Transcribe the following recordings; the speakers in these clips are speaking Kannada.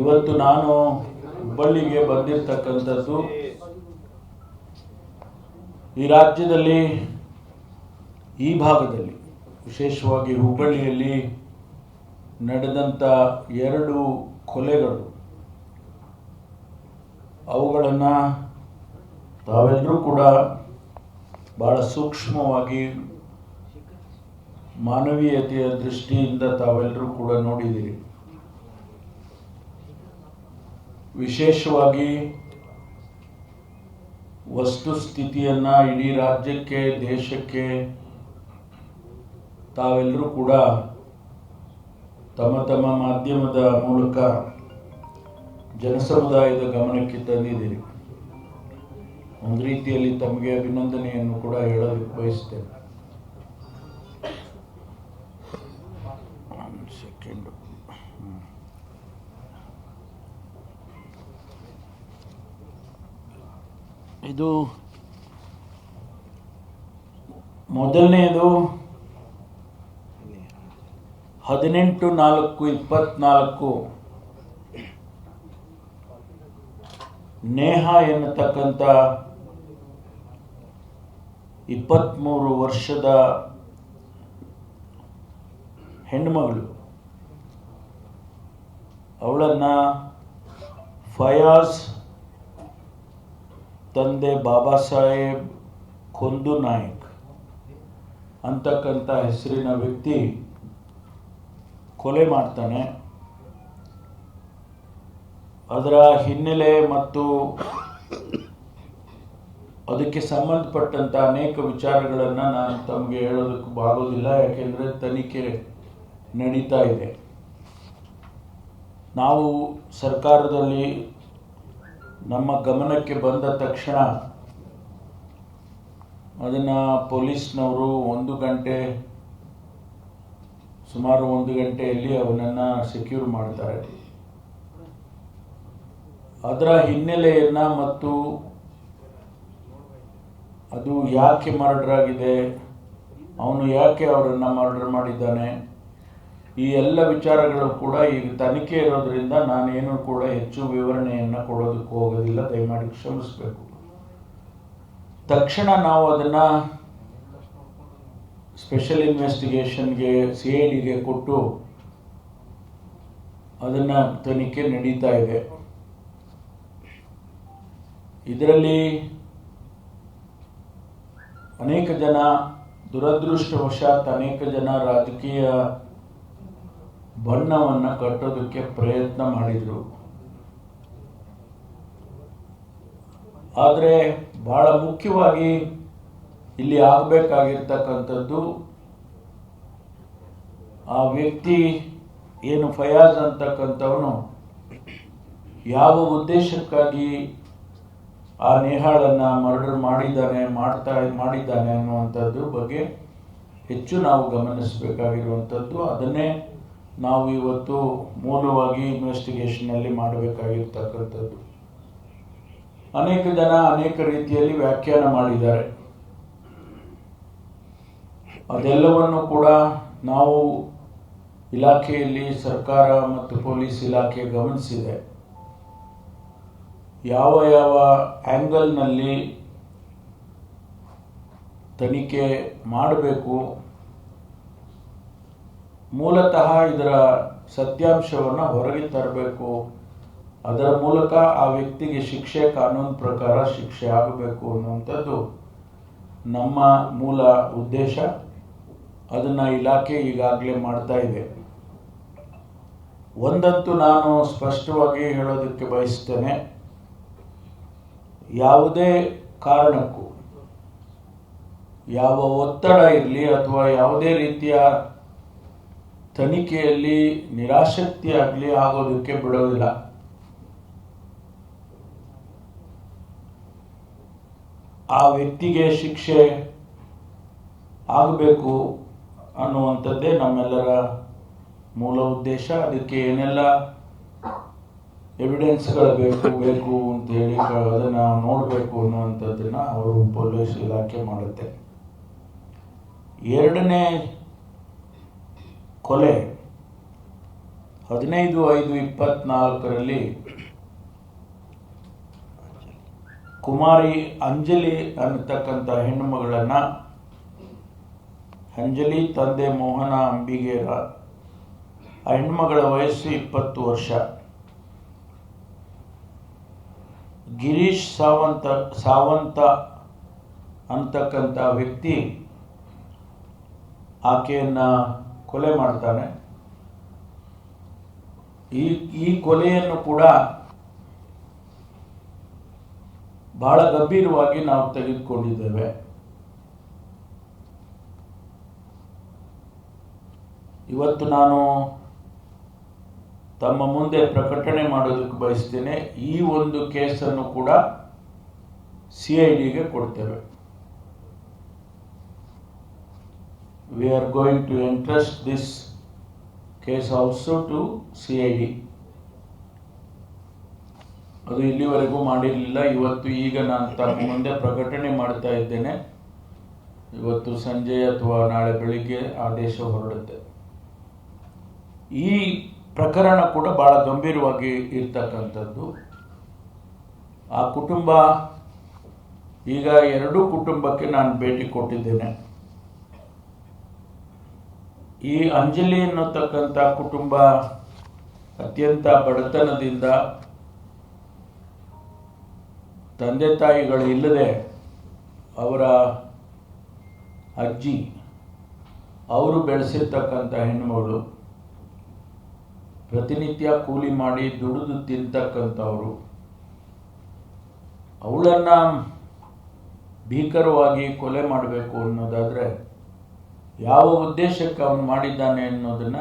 ಇವತ್ತು ನಾನು ಹುಬ್ಬಳ್ಳಿಗೆ ಬಂದಿರತಕ್ಕಂಥದ್ದು ಈ ರಾಜ್ಯದಲ್ಲಿ, ಈ ಭಾಗದಲ್ಲಿ, ವಿಶೇಷವಾಗಿ ಹುಬ್ಬಳ್ಳಿಯಲ್ಲಿ ನಡೆದಂಥ ಎರಡು ಕೊಲೆಗಳು. ಅವುಗಳನ್ನು ತಾವೆಲ್ಲರೂ ಕೂಡ ಭಾಳ ಸೂಕ್ಷ್ಮವಾಗಿ ಮಾನವೀಯತೆಯ ದೃಷ್ಟಿಯಿಂದ ತಾವೆಲ್ಲರೂ ಕೂಡ ನೋಡಿದ್ದೀರಿ. ವಿಶೇಷವಾಗಿ ವಸ್ತುಸ್ಥಿತಿಯನ್ನು ಇಡೀ ರಾಜ್ಯಕ್ಕೆ, ದೇಶಕ್ಕೆ ತಾವೆಲ್ಲರೂ ಕೂಡ ತಮ್ಮ ತಮ್ಮ ಮಾಧ್ಯಮದ ಮೂಲಕ ಜನಸಮುದಾಯದ ಗಮನಕ್ಕೆ ತಂದಿದ್ದೀರಿ. ಒಂದು ರೀತಿಯಲ್ಲಿ ತಮಗೆ ಅಭಿನಂದನೆಯನ್ನು ಕೂಡ ಹೇಳೋದಕ್ಕೆ ಬಯಸ್ತೇನೆ. ಇದು ಮೊದಲನೆಯದು ಹದಿನೆಂಟು ನಾಲ್ಕು ಇಪ್ಪತ್ನಾಲ್ಕು. ನೇಹ ಎನ್ನತಕ್ಕಂಥ ಇಪ್ಪತ್ತ್ಮೂರು ವರ್ಷದ ಹೆಣ್ಮಗಳು ಅವಳನ್ನು ಫಯಾಜ್ ತಂದೆ ಬಾಬಾ ಸಾಹೇಬ್ ಕೊಂದು ನಾಯಕ್. ಅಂತಕ್ಕಂಥ ಹೆಸರಿನ ವ್ಯಕ್ತಿ ಕೊಲೆ ಮಾಡ್ತಾನೆ. ಅದರ ಹಿನ್ನೆಲೆ ಮತ್ತು ಅದಕ್ಕೆ ಸಂಬಂಧಪಟ್ಟಂಥ ಅನೇಕ ವಿಚಾರಗಳನ್ನು ನಾನು ತಮಗೆ ಹೇಳೋದಕ್ಕೆ ಬಾಗೋದಿಲ್ಲ ಯಾಕೆಂದರೆ ತನಿಖೆ ನಡೀತಾ ಇದೆ. ನಾವು ಸರ್ಕಾರದಲ್ಲಿ ನಮ್ಮ ಗಮನಕ್ಕೆ ಬಂದ ತಕ್ಷಣ ಅದನ್ನು ಪೊಲೀಸ್ನವರು ಒಂದು ಗಂಟೆ, ಸುಮಾರು ಒಂದು ಗಂಟೆಯಲ್ಲಿ ಅವನನ್ನು ಸೆಕ್ಯೂರ್ ಮಾಡ್ತಾರೆ. ಅದರ ಹಿನ್ನೆಲೆಯನ್ನು ಮತ್ತು ಅದು ಯಾಕೆ ಮರ್ಡರ್ ಆಗಿದೆ, ಅವನು ಯಾಕೆ ಅವರನ್ನು ಮರ್ಡರ್ ಮಾಡಿದ್ದಾನೆ ಈ ಎಲ್ಲ ವಿಚಾರಗಳು ಕೂಡ ಈಗ ತನಿಖೆ ಇರೋದ್ರಿಂದ ನಾನೇನು ಕೂಡ ಹೆಚ್ಚು ವಿವರಣೆಯನ್ನು ಕೊಡೋದಕ್ಕೆ ಹೋಗೋದಿಲ್ಲ, ದಯಮಾಡಿ ಕ್ಷಮಿಸಬೇಕು. ತಕ್ಷಣ ನಾವು ಅದನ್ನು ಸ್ಪೆಷಲ್ ಇನ್ವೆಸ್ಟಿಗೇಷನ್ಗೆ ಸಿ ಐ ಡಿಗೆ ಕೊಟ್ಟು ಅದನ್ನು ತನಿಖೆ ನಡೀತಾ ಇದೆ. ಇದರಲ್ಲಿ ಅನೇಕ ಜನ ದುರದೃಷ್ಟವಶಾತ್ ಅನೇಕ ಜನ ರಾಜಕೀಯ ಬಣ್ಣವನ್ನು ಕಟ್ಟೋದಕ್ಕೆ ಪ್ರಯತ್ನ ಮಾಡಿದರು. ಆದರೆ ಬಹಳ ಮುಖ್ಯವಾಗಿ ಇಲ್ಲಿ ಆಗಬೇಕಾಗಿರ್ತಕ್ಕಂಥದ್ದು ಆ ವ್ಯಕ್ತಿ ಏನು ಫಯಾಜ್ ಅಂತಕ್ಕಂಥವನು ಯಾವ ಉದ್ದೇಶಕ್ಕಾಗಿ ಆ ನೇಹಾಳನ್ನು ಮರ್ಡರ್ ಮಾಡಿದ್ದಾನೆ, ಮಾಡ್ತಾ, ಮಾಡಿದ್ದಾನೆ ಅನ್ನುವಂಥದ್ದು ಬಗ್ಗೆ ಹೆಚ್ಚು ನಾವು ಗಮನಿಸಬೇಕಾಗಿರುವಂಥದ್ದು. ಅದನ್ನೇ ನಾವು ಇವತ್ತು ಮೂಲವಾಗಿ ಇನ್ವೆಸ್ಟಿಗೇಷನಲ್ಲಿ ಮಾಡಬೇಕಾಗಿರ್ತಕ್ಕಂಥದ್ದು. ಅನೇಕ ಜನ ಅನೇಕ ರೀತಿಯಲ್ಲಿ ವ್ಯಾಖ್ಯಾನ ಮಾಡಿದ್ದಾರೆ. ಅದೆಲ್ಲವನ್ನು ಕೂಡ ನಾವು ಇಲಾಖೆಯಲ್ಲಿ ಸರ್ಕಾರ ಮತ್ತು ಪೊಲೀಸ್ ಇಲಾಖೆ ಗಮನಿಸಿದೆ. ಯಾವ ಯಾವ ಆ್ಯಂಗಲ್ನಲ್ಲಿ ತನಿಖೆ ಮಾಡಬೇಕು ಮೂಲತಃ ಇದರ ಸತ್ಯಾಂಶವನ್ನು ಹೊರಗೆ ತರಬೇಕು. ಅದರ ಮೂಲಕ ಆ ವ್ಯಕ್ತಿಗೆ ಶಿಕ್ಷೆ, ಕಾನೂನು ಪ್ರಕಾರ ಶಿಕ್ಷೆ ಆಗಬೇಕು ಅನ್ನುವಂಥದ್ದು ನಮ್ಮ ಮೂಲ ಉದ್ದೇಶ. ಅದನ್ನು ಇಲಾಖೆ ಈಗಾಗಲೇ ಮಾಡ್ತಾ ಇದೆ. ಒಂದಂತೂ ನಾನು ಸ್ಪಷ್ಟವಾಗಿ ಹೇಳೋದಕ್ಕೆ ಬಯಸ್ತೇನೆ, ಯಾವುದೇ ಕಾರಣಕ್ಕೂ, ಯಾವ ಒತ್ತಡ ಇರಲಿ ಅಥವಾ ಯಾವುದೇ ರೀತಿಯ ತನಿಖೆಯಲ್ಲಿ ನಿರಾಸಕ್ತಿ ಆಗಲಿ ಆಗೋದಕ್ಕೆ ಬಿಡೋದಿಲ್ಲ. ಆ ವ್ಯಕ್ತಿಗೆ ಶಿಕ್ಷೆ ಆಗಬೇಕು ಅನ್ನುವಂಥದ್ದೇ ನಮ್ಮೆಲ್ಲರ ಮೂಲ ಉದ್ದೇಶ. ಅದಕ್ಕೆ ಏನೆಲ್ಲ ಎವಿಡೆನ್ಸ್ಗಳು ಬೇಕು ಬೇಕು ಅಂತ ಹೇಳಿ ಅದನ್ನು ನೋಡಬೇಕು ಅನ್ನುವಂಥದ್ದನ್ನ ಅವರು ಪೊಲೀಸ್ ಇಲಾಖೆ ಮಾಡುತ್ತೆ. ಎರಡನೇ ಕೊಲೆ. ಹದಿನೈದು ಐದು ಇಪ್ಪತ್ನಾಲ್ಕರಲ್ಲಿ ಕುಮಾರಿ ಅಂಜಲಿ ಅನ್ನತಕ್ಕಂಥ ಹೆಣ್ಣು ಮಗಳನ್ನ ಅಂಜಲಿ ತಂದೆ ಮೋಹನ ಅಂಬಿಗೇರ ಆ ಹೆಣ್ಮಗಳ ವಯಸ್ಸು ಇಪ್ಪತ್ತು ವರ್ಷ. ಗಿರೀಶ್ ಸಾವಂತ ಸಾವಂತ ಅಂತಕ್ಕಂಥ ವ್ಯಕ್ತಿ ಆಕೆಯನ್ನ ಕೊಲೆ ಮಾಡ್ತಾನೆ. ಈ ಈ ಕೊಲೆಯನ್ನು ಕೂಡ ಬಹಳ ಗಂಭೀರವಾಗಿ ನಾವು ತೆಗೆದುಕೊಂಡಿದ್ದೇವೆ. ಇವತ್ತು ನಾನು ತಮ್ಮ ಮುಂದೆ ಪ್ರಕಟಣೆ ಮಾಡೋದಕ್ಕೆ ಬಯಸ್ತೇನೆ. ಈ ಒಂದು ಕೇಸನ್ನು ಕೂಡ ಸಿ ಐ ಡಿಗೆ ಕೊಡ್ತೇವೆ. We are going to entrust this case also to D ಅದು ಇಲ್ಲಿವರೆಗೂ ಮಾಡಿರಲಿಲ್ಲ. ಇವತ್ತು ಈಗ ನಾನು ತಮ್ಮ ಮುಂದೆ ಪ್ರಕಟಣೆ ಮಾಡ್ತಾ ಇದ್ದೇನೆ. ಇವತ್ತು ಸಂಜೆ ಅಥವಾ ನಾಳೆ ಬೆಳಿಗ್ಗೆ ಆದೇಶ ಹೊರಡುತ್ತೆ. ಈ ಪ್ರಕರಣ ಕೂಡ ಬಹಳ ಗಂಭೀರವಾಗಿ ಇರ್ತಕ್ಕಂಥದ್ದು. ಆ ಕುಟುಂಬ, ಈಗ ಎರಡೂ ಕುಟುಂಬಕ್ಕೆ ನಾನು ಭೇಟಿ ಕೊಟ್ಟಿದ್ದೇನೆ. ಈ ಅಂಜಲಿ ಎನ್ನುತಕ್ಕಂಥ ಕುಟುಂಬ ಅತ್ಯಂತ ಬಡತನದಿಂದ ತಂದೆ ತಾಯಿಗಳು ಇಲ್ಲದೆ ಅವರ ಅಜ್ಜಿ, ಅವರು ಬೆಳೆಸಿರ್ತಕ್ಕಂಥ ಹೆಣ್ಣುಮಗಳು ಪ್ರತಿನಿತ್ಯ ಕೂಲಿ ಮಾಡಿ ದುಡಿದು ತಿಂತಕ್ಕಂಥವ್ರು, ಅವಳನ್ನು ಭೀಕರವಾಗಿ ಕೊಲೆ ಮಾಡಬೇಕು ಅನ್ನೋದಾದ್ರೆ ಯಾವ ಉದ್ದೇಶಕ್ಕೆ ಅವನು ಮಾಡಿದ್ದಾನೆ ಅನ್ನೋದನ್ನ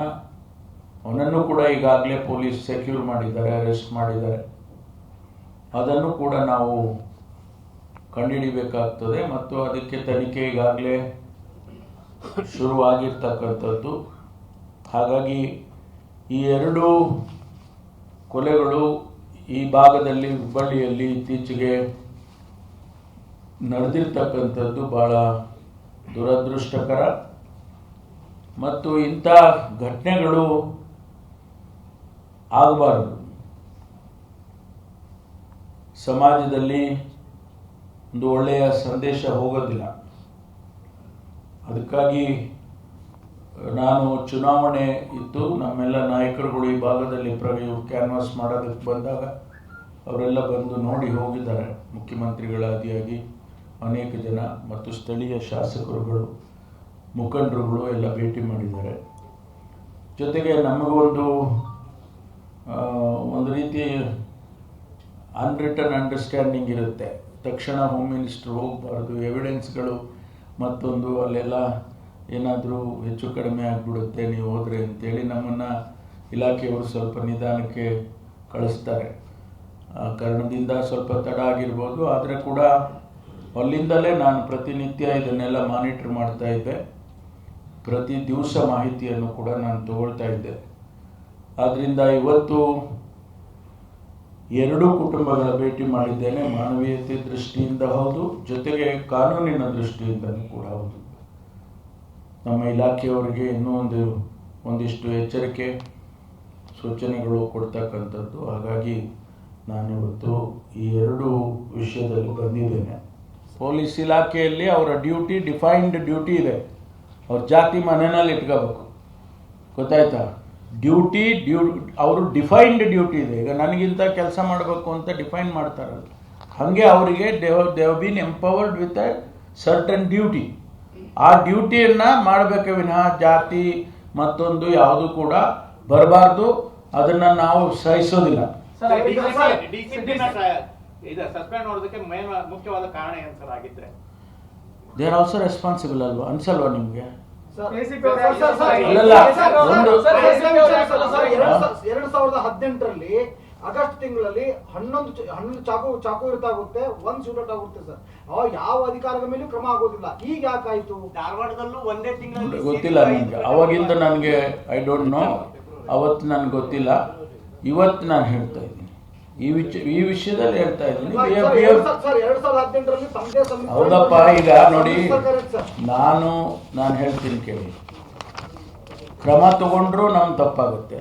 ಅವನನ್ನು ಕೂಡ ಈಗಾಗಲೇ ಪೊಲೀಸ್ ಸೆಕ್ಯೂರ್ ಮಾಡಿದ್ದಾರೆ, ಅರೆಸ್ಟ್ ಮಾಡಿದ್ದಾರೆ. ಅದನ್ನು ಕೂಡ ನಾವು ಕಂಡುಹಿಡಿಬೇಕಾಗ್ತದೆ ಮತ್ತು ಅದಕ್ಕೆ ತನಿಖೆ ಈಗಾಗಲೇ ಶುರುವಾಗಿರ್ತಕ್ಕಂಥದ್ದು. ಹಾಗಾಗಿ ಈ ಎರಡು ಕೊಲೆಗಳು ಈ ಭಾಗದಲ್ಲಿ ಹುಬ್ಬಳ್ಳಿಯಲ್ಲಿ ಇತ್ತೀಚೆಗೆ ನಡೆದಿರ್ತಕ್ಕಂಥದ್ದು ಭಾಳ ದುರದೃಷ್ಟಕರ. ಮತ್ತು ಇಂಥ ಘಟನೆಗಳು ಆಗಬಾರದು. ಸಮಾಜದಲ್ಲಿ ಒಂದು ಒಳ್ಳೆಯ ಸಂದೇಶ ಹೋಗೋದಿಲ್ಲ. ಅದಕ್ಕಾಗಿ ನಾನು ಚುನಾವಣೆ ಇತ್ತು. ನಮ್ಮೆಲ್ಲ ನಾಯಕರುಗಳು ಈ ಭಾಗದಲ್ಲಿ ಪ್ರವಿ ಕ್ಯಾನ್ವಾಸ್ ಮಾಡೋದಕ್ಕೆ ಬಂದಾಗ ಅವರೆಲ್ಲ ಬಂದು ನೋಡಿ ಹೋಗಿದ್ದಾರೆ. ಮುಖ್ಯಮಂತ್ರಿಗಳ ಆದಿಯಾಗಿ ಅನೇಕ ಜನ ಮತ್ತು ಸ್ಥಳೀಯ ಶಾಸಕರುಗಳು. ಮುಖಂಡರುಗಳು ಎಲ್ಲ ಭೇಟಿ ಮಾಡಿದ್ದಾರೆ. ಜೊತೆಗೆ ನಮಗೊಂದು ಒಂದು ರೀತಿ ಅನ್ರಿಟನ್ ಅಂಡರ್ಸ್ಟ್ಯಾಂಡಿಂಗ್ ಇರುತ್ತೆ. ತಕ್ಷಣ ಹೋಮ್ ಮಿನಿಸ್ಟರ್ ಹೋಗಬಾರ್ದು ಎವಿಡೆನ್ಸ್ಗಳು ಮತ್ತೊಂದು ಅಲ್ಲೆಲ್ಲ ಏನಾದರೂ ಹೆಚ್ಚು ಕಡಿಮೆ ಆಗಿಬಿಡುತ್ತೆ, ನೀವು ಹೋದರೆ ಅಂತೇಳಿ ನಮ್ಮನ್ನು ಇಲಾಖೆಯವರು ಸ್ವಲ್ಪ ನಿಧಾನಕ್ಕೆ ಕಳಿಸ್ತಾರೆ. ಆ ಕಾರಣದಿಂದ ಸ್ವಲ್ಪ ತಡ ಆಗಿರ್ಬೋದು, ಆದರೆ ಕೂಡ ಅಲ್ಲಿಂದಲೇ ನಾನು ಪ್ರತಿನಿತ್ಯ ಇದನ್ನೆಲ್ಲ ಮಾನಿಟ್ರ್ ಮಾಡ್ತಾ ಇದ್ದೆ. ಪ್ರತಿ ದಿವಸ ಮಾಹಿತಿಯನ್ನು ಕೂಡ ನಾನು ತಗೊಳ್ತಾ ಇದ್ದೆ. ಆದ್ದರಿಂದ ಇವತ್ತು ಎರಡೂ ಕುಟುಂಬಗಳ ಭೇಟಿ ಮಾಡಿದ್ದೇನೆ, ಮಾನವೀಯತೆ ದೃಷ್ಟಿಯಿಂದ ಹೌದು, ಜೊತೆಗೆ ಕಾನೂನಿನ ದೃಷ್ಟಿಯಿಂದಲೂ ಕೂಡ ಹೌದು. ನಮ್ಮ ಇಲಾಖೆಯವರಿಗೆ ಇನ್ನೂ ಒಂದು, ಒಂದಿಷ್ಟು ಎಚ್ಚರಿಕೆ, ಸೂಚನೆಗಳು ಕೊಡ್ತಕ್ಕಂಥದ್ದು. ಹಾಗಾಗಿ ನಾನಿವತ್ತು ಈ ಎರಡು ವಿಷಯದಲ್ಲಿ ಬಂದಿದ್ದೇನೆ. ಪೊಲೀಸ್ ಇಲಾಖೆಯಲ್ಲಿ ಅವರ ಡ್ಯೂಟಿ, ಡಿಫೈನ್ಡ್ ಡ್ಯೂಟಿ ಇದೆ. ಅವ್ರ ಜಾತಿ ಮನೆಯಲ್ಲಿ ಇಟ್ಕೋಬೇಕು. ಗೊತ್ತಾಯ್ತಾ? ಡ್ಯೂಟಿ ಡ್ಯೂ ಅವರು ಡಿಫೈನ್ಡ್ ಡ್ಯೂಟಿ ಇದೆ. ಈಗ ನನಗಿಂತ ಕೆಲಸ ಮಾಡಬೇಕು ಅಂತ ಡಿಫೈನ್ ಮಾಡ್ತಾರಲ್ಲ ಹಾಗೆ ಅವರಿಗೆ they've they've been empowered with a certain duty. ಆ ಡ್ಯೂಟಿಯನ್ನು ಮಾಡಬೇಕೇ ವಿನಃ ಜಾತಿ ಮತ್ತೊಂದು ಯಾವುದು ಕೂಡ ಬರಬಾರ್ದು. ಅದನ್ನು ನಾವು ಸಹಿಸೋದಿಲ್ಲ. Sir, D- sir, sir, D- D- D- D- ಇದು ಸಸ್ಪೆಂಡ್ ಮಾಡೋದಕ್ಕೆ ಮುಖ್ಯವಾದ ಕಾರಣ ಏನ್ ಸರ್ ಆಗಿದ್ರೆ ದೇ ಆರ್ ಆಲ್ಸೋ ರೆಸ್ಪಾನ್ಸಿಬಲ್ ಅಲ್ವಾ? ಅನ್ಸಲ್ವಾ ನಿಮಗೆ? ಎರಡು ಎರಡು ಸಾವಿರದ ಹದಿನೆಂಟರಲ್ಲಿ ಆಗಸ್ಟ್ ತಿಂಗಳಲ್ಲಿ ಹನ್ನೊಂದು ಹನ್ನೊಂದು ಚಾಕು ಚಾಕು ಇರ್ತಾಗುತ್ತೆ ಒಂದ್ ಶೂಟ್ ಆಗುತ್ತೆ ಸರ್ ಅವಾಗ ಯಾವ ಅಧಿಕಾರದ ಮೇಲೆ ಕ್ರಮ ಆಗೋದಿಲ್ಲ ಈಗ ಯಾಕಾಯ್ತು ಧಾರವಾಡದಲ್ಲೂ ಒಂದೇ ತಿಂಗಳಲ್ಲಿ ಗೊತ್ತಿಲ್ಲ ನನಗೆ ಅವಾಗಿಂದ ನನಗೆ ಐ ಡೋಂಟ್ ನೋ ಅವತ್ತು ನನಗೆ ಗೊತ್ತಿಲ್ಲ ಇವತ್ತು ನಾನು ಹೇಳ್ತಾ ಇದ್ದೀನಿ ಈ ವಿಚ ಈ ವಿಷಯದಲ್ಲಿ ಹೇಳ್ತಾ ಇದ್ದೀನಿ. ಹೌದಪ್ಪ ಈಗ ನೋಡಿ. ನಾನು ನಾನು ಹೇಳ್ತೀನಿ ಕೇಳಿ. ಕ್ರಮ ತಗೊಂಡ್ರು ನಮ್ ತಪ್ಪಾಗುತ್ತೆ.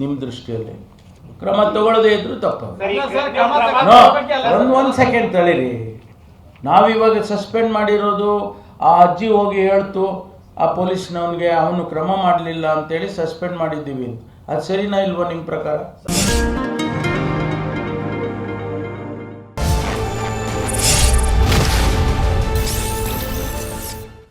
ನಿಮ್ಮ ದೃಷ್ಟಿಯಲ್ಲಿ. ಕ್ರಮ ತಗೊಳ್ಳದೇ ಇದ್ರು ತಪ್ಪಾಗುತ್ತೆ. ಒಂದು ಒಂದು ಸೆಕೆಂಡ್ ತಳಿರಿ ನಾವಿವಾಗ ಸಸ್ಪೆಂಡ್ ಮಾಡಿರೋದು ಆ ಅಜ್ಜಿ ಹೋಗಿ ಹೇಳ್ತು ಆ ಪೊಲೀಸ್ನವನಿಗೆ ಅವನು ಕ್ರಮ ಮಾಡಲಿಲ್ಲ ಅಂತೇಳಿ ಸಸ್ಪೆಂಡ್ ಮಾಡಿದ್ದೀವಿ ಅದು ಸರಿನಾ ಇಲ್ವೋ ನಿಮ್ಮ ಪ್ರಕಾರ?